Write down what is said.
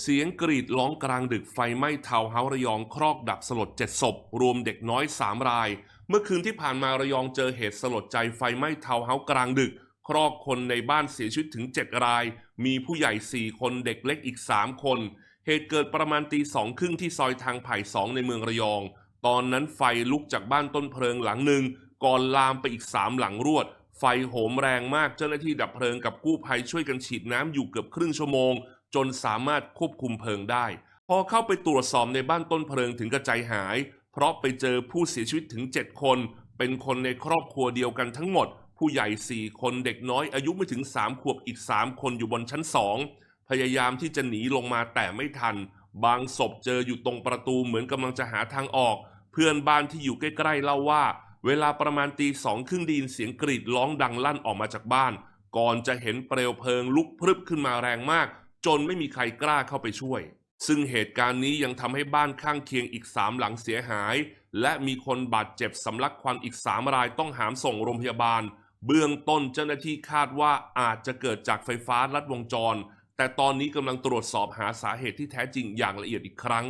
เสียงกรีดร้องกลางดึกไฟไหม้ทาวน์เฮาส์ระยองครอกดับสลดเจ็ดศพ รวมเด็กน้อย 3 ราย เมื่อคืนที่ผ่านมาระยองเจอเหตุสลดใจไฟไหม้ทาวน์เฮาส์กลางดึก ครอกคนในบ้านเสียชีวิตถึง 7 ราย มีผู้ใหญ่ 4 คนเด็กเล็กอีก 3 คน เหตุเกิดประมาณตีสองครึ่งที่ซอยทางไผ่สองในเมืองระยอง ตอนนั้นไฟลุกจากบ้านต้นเพลิงหลังหนึ่งก่อนลามไปอีก 3 หลังรวดไฟโหมแรงมากเจ้าหน้าที่ดับเพลิงกับกู้ภัยช่วยกันฉีดน้ำอยู่เกือบครึ่งชั่วโมง จนสามารถควบคุมเพลิงได้ พอเข้าไปตรวจสอบในบ้านต้นเพลิงถึงกระจายหาย เพราะไปเจอผู้เสียชีวิตถึง 7 คน เป็นคนในครอบครัวเดียวกันทั้งหมด ผู้ใหญ่ 4 คนเด็กน้อยอายุไม่ถึง 3 ขวบอีก 3 คนอยู่บนชั้น 2 พยายามที่จะหนีลงมาแต่ไม่ทัน บางศพเจออยู่ตรงประตูเหมือนกำลังจะหาทางออก เพื่อนบ้านที่อยู่ใกล้ๆเล่าว่า เวลาประมาณตีสองครึ่งไดยินเสียงกรีดร้องดังลั่นออกมาจากบ้าน ก่อนจะเห็นเปลวเพลิงลุกพรึบขึ้นมาแรงมาก จนไม่มีใครกล้าเข้าไปช่วย ซึ่งเหตุการณ์นี้ยังทำให้บ้านข้างเคียงอีกสามหลังเสียหาย และมีคนบาดเจ็บสำลักควันอีกสามรายต้องหามส่งโรงพยาบาล เบื้องต้นเจ้าหน้าที่คาดว่าอาจจะเกิดจากไฟฟ้าลัดวงจร แต่ตอนนี้กำลังตรวจสอบหาสาเหตุที่แท้จริงอย่างละเอียดอีกครั้ง